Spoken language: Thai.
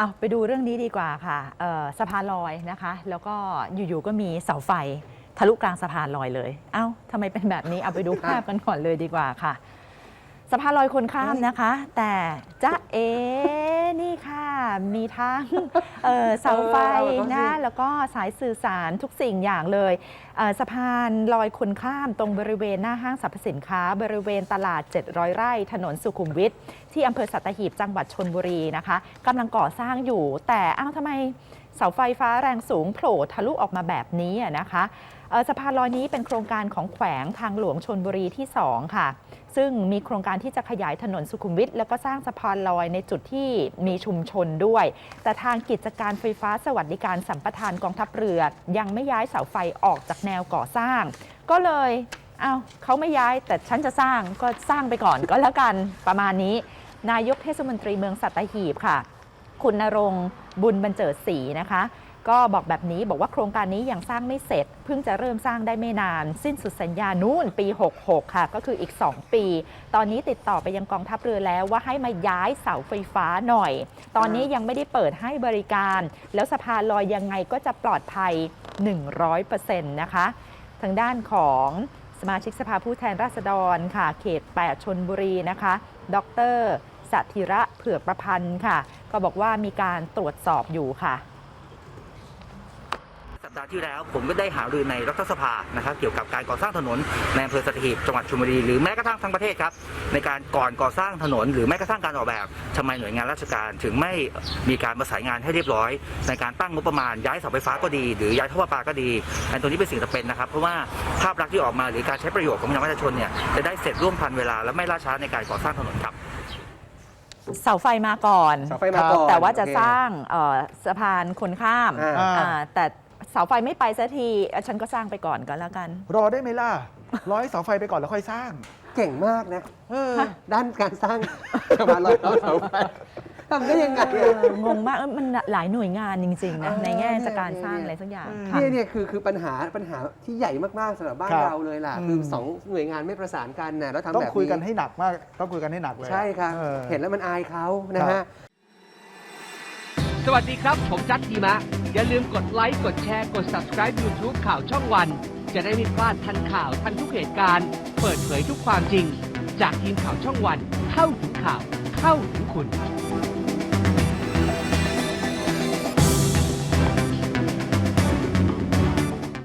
เอาไปดูเรื่องนี้ดีกว่าค่ะสะพานลอยนะคะ แล้วก็อยู่ๆก็มีเสาไฟทะลุกลางสะพานลอยเลย เอ้าทำไมเป็นแบบนี้เอาไปดูภาพกันก่อนเลยดีกว่าค่ะ สะพานลอยคนข้ามนะคะ แต่จ๊ะเอนี่ค่ะ มีทั้งเอ่อเสาไฟเออเอากับเขาสินะแล้วก็สายสื่อสารทุกสิ่งอย่างเลยเอ่อสะพานลอยคนข้ามตรงบริเวณหน้าห้างสรรพสินค้า บริเวณตลาด 700 ไร่ ถนนสุขุมวิทที่อำเภอสัตหีบจังหวัดชนบุรีนะคะกำลังก่อสร้างอยู่ แต่อ้าวทำไม เสาไฟฟ้าแรงสูงโผล่ทะลุออกมาแบบนี้นะคะสะพานลอยนี้เป็นโครงการของแขวงทางหลวงชนบุรีที่ 2 ค่ะ ซึ่งมีโครงการที่จะขยายถนนสุขุมวิท แล้วก็สร้างสะพานลอยในจุดที่มีชุมชนด้วย แต่ทางกิจการไฟฟ้าสวัสดิการสัมปทานกองทัพเรือ ยังไม่ย้ายเสาไฟออกจากแนวก่อสร้าง ก็เลยเอา้าเขาไม่ย้ายแต่ฉันจะสร้างก็สร้างไปก่อนก็แล้วกันประมาณนี้ นายกเทศมนตรีเมืองสัตหีบค่ะ คุณนรงบุญบรรเจิดศรีนะคะ ก็บอกแบบนี้บอกว่าโครงการนี้ยังสร้างไม่เสร็จ เพิ่งจะเริ่มสร้างได้ไม่นาน สิ้นสุดสัญญานู่นปี 66 ค่ะ ก็คืออีก 2 ปี ตอนนี้ติดต่อไปยังกองทัพเรือแล้วว่าให้มาย้ายเสาไฟฟ้าหน่อย ตอนนี้ยังไม่ได้เปิดให้บริการ แล้วสะพานลอยยังไงก็จะปลอดภัย 100%นะคะ ทางด้านของสมาชิกสภาผู้แทนราษฎรค่ะ เขต 8 ชนบุรีนะคะ ดรสัทิระเผือกประพันธ์ค่ะ ก็บอกว่ามีการตรวจสอบอยู่ค่ะ สัปดาห์ที่แล้วผมก็ได้หารือในรัฐสภานะครับ เกี่ยวกับการก่อสร้างถนนในอำเภอสัตหีบจังหวัดชลบุรีหรือแม้กระทั่งทั้งประเทศครับ ในการก่อนก่อสร้างถนน หรือแม้กระทั่งการออกแบบทำไมหน่วยงานราชการ ถึงไม่มีการประสานงานให้เรียบร้อย ในการตั้งงบประมาณย้ายเสาไฟฟ้าก็ดี หรือย้ายท่อประปาก็ดีอันตัวนี้เป็นสิ่งจำเป็นนะครับเพราะว่าภาพลักษณ์ที่ออกมาหรือการใช้ประโยชน์ของพี่น้องประชาชนเนี่ยจะได้เสร็จร่วมทันเวลาและไม่ล่าช้าในการก่อสร้างถนนครับ เสาไฟมาก่อนเสาไฟมาก่อนแต่ว่าจะโอเคสร้างเอ่อสะพานคนข้ามอ่าอ่า อ่าแต่เสาไฟไม่ไปสักทีอะฉันก็สร้างไปก่อนก็แล้วกัน รอได้ไหมล่ะร้อยเสาไฟไปก่อนแล้วค่อยสร้าง เก่งมากนะ เออ ด้านการสร้างสะพานลอยเสาไฟ ทำได้ยังไงเอองงมากเออมันหลายหน่วยงานจริงๆนะเออในแง่เนี่ยจะการเนี่ยสร้างอะไรสักอย่างเออค่ะ เนี่ยเนี่ยคือคือปัญหาปัญหาที่ใหญ่มากๆสำหรับบ้านครับเราเลยล่ะอืมคือสองหน่วยงานไม่ประสานกันนะแล้วทำต้องแบบคุยกันให้หนักมาก ต้องคุยกันให้หนักเลยใช่ครับ ออ เห็นแล้วมันอายเขานะครัฮะ บ สวัสดีครับ ผมจัดทีมะ อย่าลืมกดไลค์ กดแชร์ กด subscribe YouTube ข่าวช่องวัน จะได้ไม่พลาดทันข่าวทันทุกเหตุการณ์ เปิดเผยทุกความจริง จากทีมข่าวช่องวัน เข้าถึงข่าว เข้าถึงคุณ